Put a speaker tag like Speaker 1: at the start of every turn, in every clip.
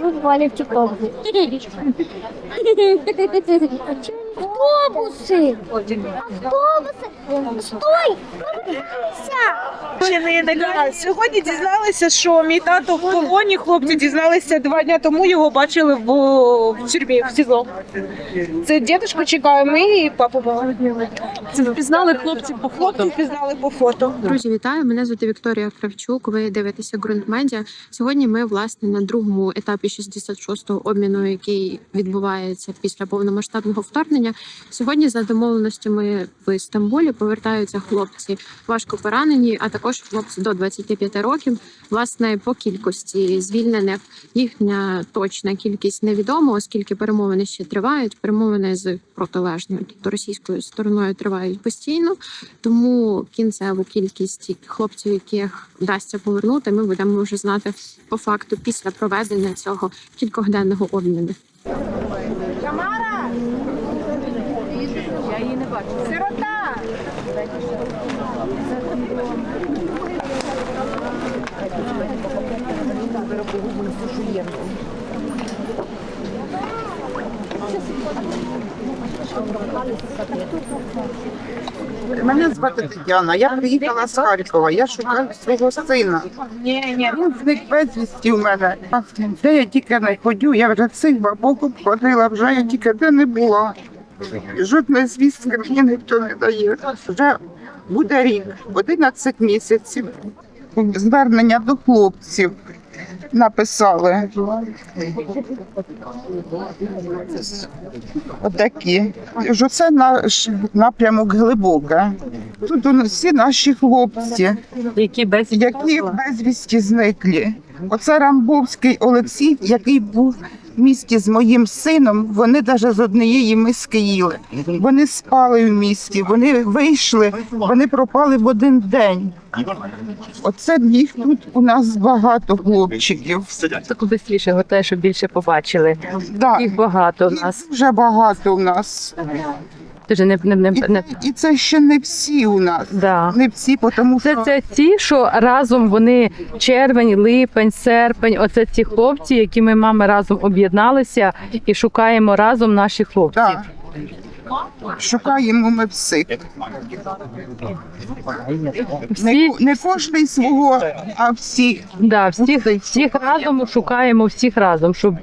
Speaker 1: Футболі в тіктоку. Автобуси! Автобуси! Стой!
Speaker 2: Ще не нелегально. Сьогодні дізналися, що мій тато в полоні. Хлопці дізналися два дні тому. Його бачили в, в тюрмі в СІЗО. Це дідушку чекає. Ми і папу. Це впізнали хлопці по фото. Впізнали по фото.
Speaker 3: Друзі, вітаю! Мене звати Вікторія Кравчук. Ви дивитеся ґрунт медіа. Сьогодні ми власне на другому етапі 66-го обміну, який відбувається після повномасштабного вторгнення. Сьогодні за домовленостями в Стамбулі повертаються хлопці важко поранені, а також хлопці до 25 років. Власне, по кількості звільнених їхня точна кількість невідома, оскільки перемовини ще тривають. Перемовини з протилежною, тобто російською стороною тривають постійно. Тому кінцеву кількість хлопців, яких вдасться повернути, ми будемо вже знати по факту після проведення цього кількогоденного обміну.
Speaker 4: Мене звати Тетяна. Я приїхала з Харкова. Я шукаю свого сина. Він зник безвісті у мене. Де я тільки не ходю, я вже цих бабок ходила, вже я тільки де не була. Жодної звістки мені ніхто не дає. Вже буде рік, 11 місяців. Звернення до хлопців написали. Отакі. Оце наш напрямок глибоке. Тут всі наші хлопці,
Speaker 2: Які без
Speaker 4: які безвісті зниклі. Оце Рамбовський Олексій, який був в місті з моїм сином. Вони навіть з однієї миски їли. Вони спали в місті, вони вийшли, вони пропали в один день. Оце їх тут у нас багато хлопчиків.
Speaker 5: Так бистріше готує, щоб більше побачили. Їх багато
Speaker 4: Їх
Speaker 5: нас.
Speaker 4: дуже багато у нас.
Speaker 5: Дуже не, не, не,
Speaker 4: І,
Speaker 5: не
Speaker 4: і це ще не всі у нас.
Speaker 5: да.
Speaker 4: Не всі, тому
Speaker 5: Це,
Speaker 4: що
Speaker 5: це ті, що разом вони червень, липень, серпень. Оце ті хлопці, які ми мами разом об'єдналися і шукаємо разом наші хлопці.
Speaker 4: да. Шукаємо ми всіх.
Speaker 5: Всі,
Speaker 4: Не, не кожний свого, а всіх.
Speaker 5: да, всіх, всіх разом шукаємо всіх разом, щоб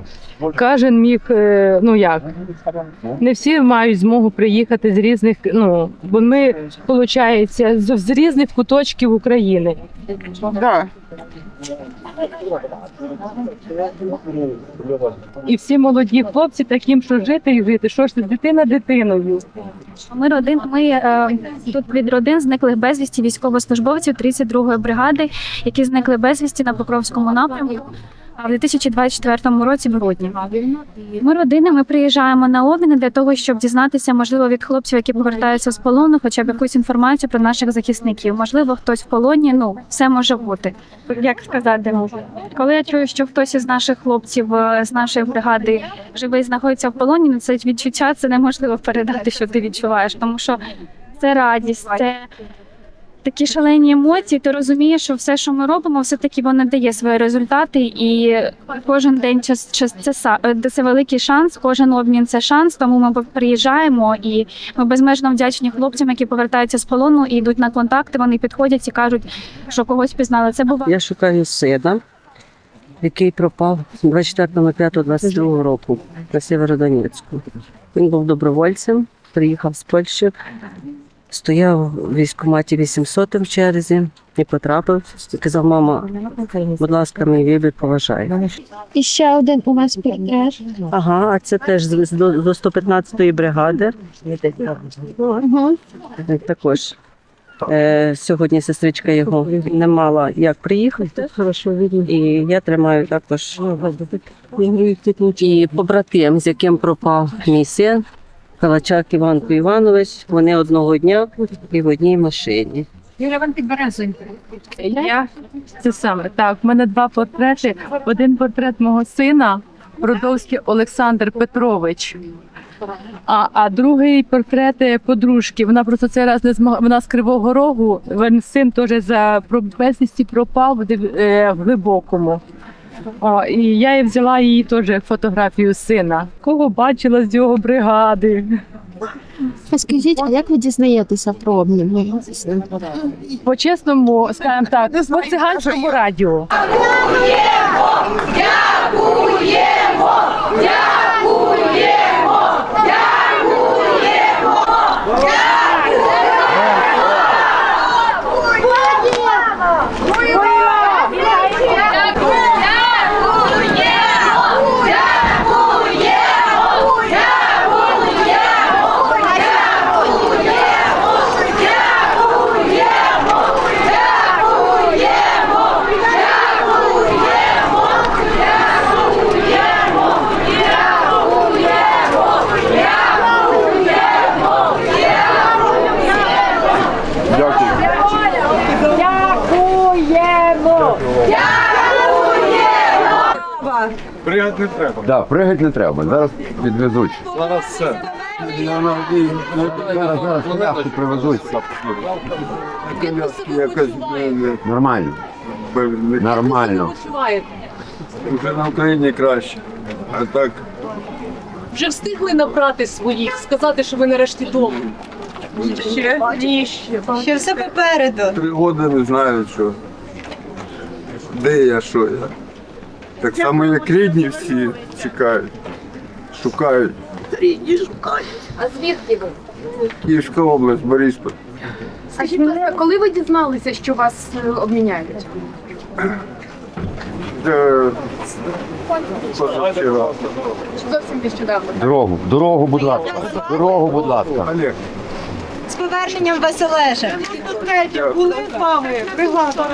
Speaker 5: кожен міг, е, ну як, не всі мають змогу приїхати з різних, ну, бо ми, виходить, з, з різних куточків України.
Speaker 4: Да.
Speaker 5: І всі молоді хлопці таким, що жити і жити. Що ж це дитина дитиною?
Speaker 1: Ми родин. Ми е, тут від родин зниклих безвісті військовослужбовців 32-ї бригади, які зникли безвісті на Покровському напрямку. А в 2024 році в грудні ми родини. Ми приїжджаємо на обміни для того, щоб дізнатися, можливо, від хлопців, які повертаються з полону, хоча б якусь інформацію про наших захисників. Можливо, хтось в полоні. Ну все може бути. Як сказати, коли я чую, що хтось із наших хлопців е, з нашої бригади живий знаходиться в полоні, ну це відчуття це неможливо передати, що ти відчуваєш, тому що це радість, це такі шалені емоції. Ти розумієш, що все, що ми робимо, все таки воно дає свої результати, і кожен день час, час це це великий шанс. Кожен обмін це шанс. Тому ми приїжджаємо і ми безмежно вдячні хлопцям, які повертаються з полону і йдуть на контакти. Вони підходять і кажуть, що когось пізнали. Це буває.
Speaker 6: Я шукаю сина, який пропав 24.05.22 року на Сєвєродонецьку. Він був добровольцем, приїхав з Польщі, стояв у військкоматі 800 в черзі і потрапив. Сказав, мама, будь ласка, мій вибір поважай.
Speaker 1: І ще один у вас портрет.
Speaker 6: Ага, а це теж з- до, до 115-ї бригади. Також. Е, сьогодні сестричка його не мала як приїхати. І я тримаю також і побратим, з яким пропав мій син, Калачак Іванко Іванович. Вони одного дня і в одній машині.
Speaker 5: Я це саме так. У мене два портрети. Один портрет мого сина, Бродовський Олександр Петрович. А, а другий портрет е, подружки. Вона просто цей раз не змогла. Вона з Кривого Рогу. Він син теж за безвісті пропав в е, в глибокому. О, і я взяла її теж як фотографію сина. Кого бачила з його бригади.
Speaker 3: Скажіть, а як ви дізнаєтеся про обмін?
Speaker 5: По-чесному, скажімо так, по циганському радіо.
Speaker 7: Пригати не треба.
Speaker 8: Да, пригати не треба. Зараз відвезуть.
Speaker 7: Зараз все.
Speaker 8: Зараз зараз коляску привезуть. Нормально. Нормально.
Speaker 7: Вже на Україні краще. А так,
Speaker 9: Вже встигли набрати своїх, сказати, що ви нарешті вдома.
Speaker 2: Ще ні, ще. Ще все попереду.
Speaker 7: три роки не знаю, що. Де я, що я. Так само, як рідні всі чекають, шукають. Рідні шукають.
Speaker 9: А звідки ви?
Speaker 7: Київська область, Борисполь.
Speaker 9: Скажіть, будь ласка, коли ви дізналися, що вас е, обміняють?
Speaker 7: Де... Позавчора.
Speaker 9: Зовсім нещодавно.
Speaker 8: Дорогу, дорогу, будь ласка. Дорогу, будь ласка.
Speaker 7: Олег,
Speaker 2: поверненням Весележа. Були з вами, бригада.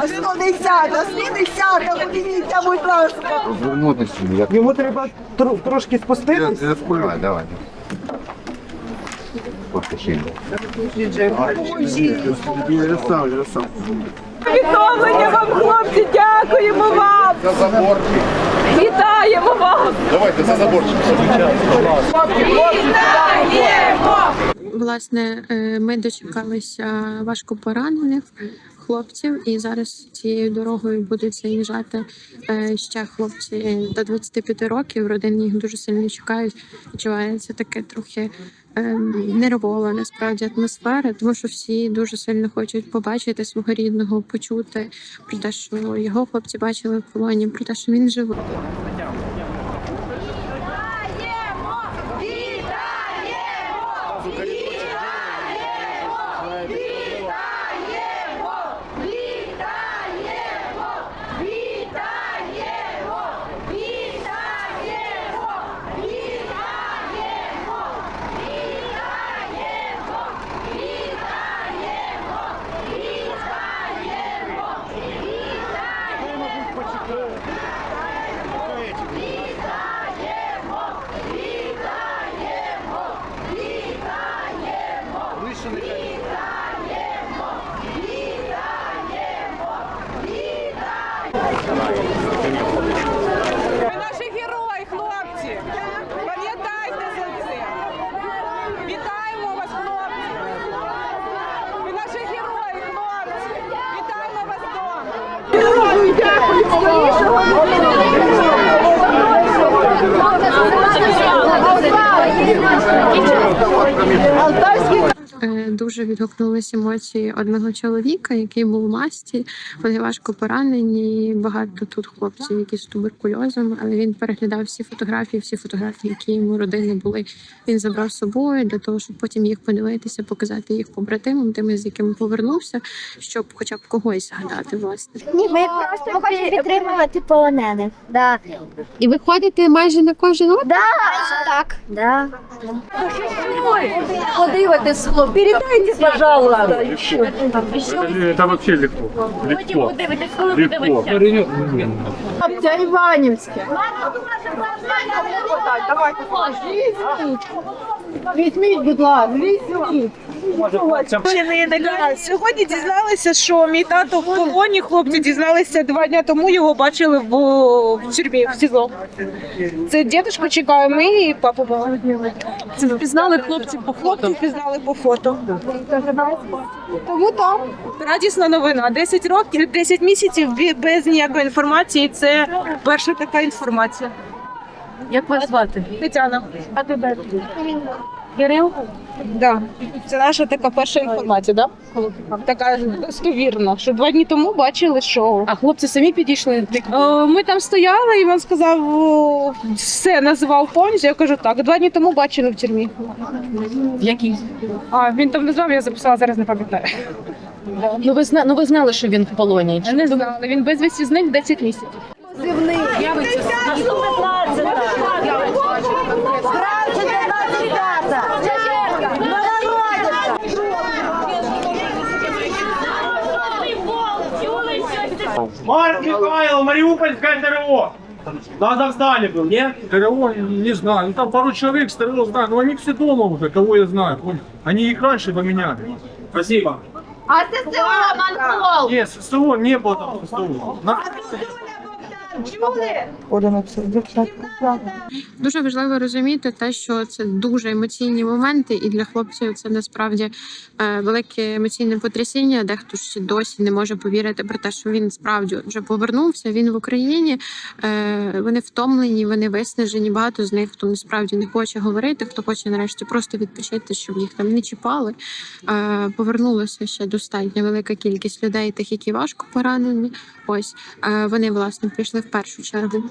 Speaker 4: А 110, а 110, подивіться, будь ласка.
Speaker 8: Розвернутися.
Speaker 4: Йому треба тр- трошки спуститися.
Speaker 7: я спорю.
Speaker 8: Давай, давай. Поспішимо.
Speaker 7: Я сам, я сам.
Speaker 2: Відновлення вам, хлопці, дякуємо вам!
Speaker 8: За заборчик.
Speaker 2: Вітаємо вас!
Speaker 8: Давайте за заборчик.
Speaker 3: Власне, е, ми дочекалися важко поранених хлопців, і зараз цією дорогою будуть заїжджати е, ще хлопці до 25 років. Родини їх дуже сильно чекають. Відчувається таке трохи е, нервова насправді атмосфера, тому що всі дуже сильно хочуть побачити свого рідного, почути про те, що його хлопці бачили в полоні, про те, що він живий.
Speaker 2: Ви наші герої, хлопці! Пам'ятайте за це! Вітаємо вас, хлопці! Ви наші герої, хлопці! Вітаємо вас вдома!
Speaker 3: Е, Дуже відгукнулися емоції одного чоловіка, який був в масті. Вони важко поранені. Багато тут хлопців, які з туберкульозом, але він переглядав всі фотографії, всі фотографії, які йому родини були. Він забрав з собою для того, щоб потім їх подивитися, показати їх побратимам, тими, з якими повернувся, щоб хоча б когось згадати, власне.
Speaker 10: Ні, ми просто хочемо підтримувати полонених. Да.
Speaker 3: І ви ходите майже на кожен?
Speaker 10: Да. Так. Да.
Speaker 9: Подивитесь село, передайте, пожалуйста.
Speaker 7: Еще. Это вообще легко. Легко. Легко.
Speaker 9: Це Іванівське.
Speaker 2: Візьміть, будь ласка, візьміть. Да, Сьогодні дізналися, що мій тато в полоні. Хлопці дізналися два дні тому. Його бачили в, в тюрмі в СІЗО. Це дідушку чекає. Ми і папу мали.
Speaker 9: Це впізнали хлопці по фото.
Speaker 2: Хлопці пізнали по фото. Тому так, радісна новина. 10 років, 10 місяців без ніякої інформації. Це перша така інформація.
Speaker 9: Як вас звати?
Speaker 2: Тетяна. А тебе? Кирил? Да. Це наша така перша інформація, да? Така достовірна, що два дні тому бачили, що
Speaker 9: А хлопці самі підійшли?
Speaker 2: Е, Ми там стояли, і він сказав, о, все назвав повністю. Я кажу, так, два дні тому бачили в тюрмі.
Speaker 9: В якій?
Speaker 2: А він там назвав, я записала, зараз не пам'ятаю.
Speaker 9: Ну ви зна... ну ви знали, що він в полоні.
Speaker 2: Не знала. Він безвісті зник 10 місяців.
Speaker 11: Марк Михайлов, Мариупольское ТРО. в Казахстане был, нет?
Speaker 12: ТРО, не знаю. Ну там пару человек с ТРО знаю, но они все дома уже, кого я знаю. понял? Они их раньше поменяли.
Speaker 11: Спасибо.
Speaker 12: Нет, ССО не было там ССО. На-
Speaker 3: Дуже важливо розуміти те, що це дуже емоційні моменти, і для хлопців це насправді е, велике емоційне потрясіння. Дехто ж досі не може повірити про те, що він справді вже повернувся. Він в Україні. Е, вони втомлені, вони виснажені. Багато з них хто насправді не хоче говорити, хто хоче нарешті просто відпочити, щоб їх там не чіпали. Е, повернулося ще достатньо велика кількість людей, тих, які важко поранені. Ось вони власне прийшли в першу чергу.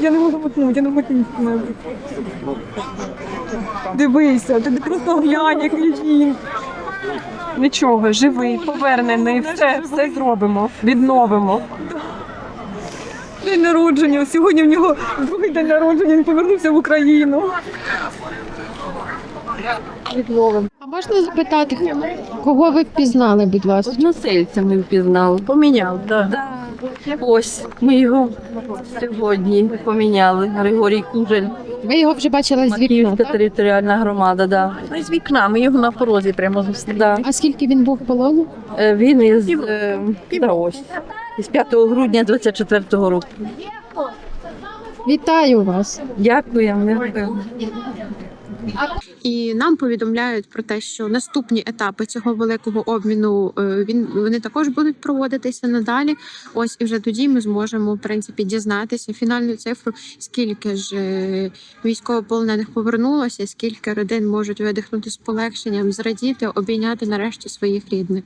Speaker 2: Я не можу потнути, я не можу Дивися, ти просто глянь, який він. Нічого, живий, повернений, все, все зробимо, відновимо. День народження. Сьогодні в нього другий день народження, він повернувся в Україну.
Speaker 3: А можна запитати, кого ви впізнали, будь ласка?
Speaker 6: Односельця ми впізнали. Поміняв, так. Ось ми його сьогодні поміняли. Григорій Кужель,
Speaker 3: Ви його вже бачили з вікна.
Speaker 6: Київська
Speaker 3: так?
Speaker 6: територіальна громада. Да. Ну, з вікна, ми його на порозі прямо зустріли. Да.
Speaker 3: А скільки він був в полоні?
Speaker 6: Е, Він із, е, да, ось, із 5 грудня 24-го року.
Speaker 3: Вітаю вас!
Speaker 6: Дякуємо. дякуємо.
Speaker 3: І нам повідомляють про те, що наступні етапи цього великого обміну е, він вони також будуть проводитися надалі. Ось і вже тоді ми зможемо в принципі дізнатися фінальну цифру, скільки ж е, військовополонених повернулося, скільки родин можуть видихнути з полегшенням, зрадіти, обійняти нарешті своїх рідних.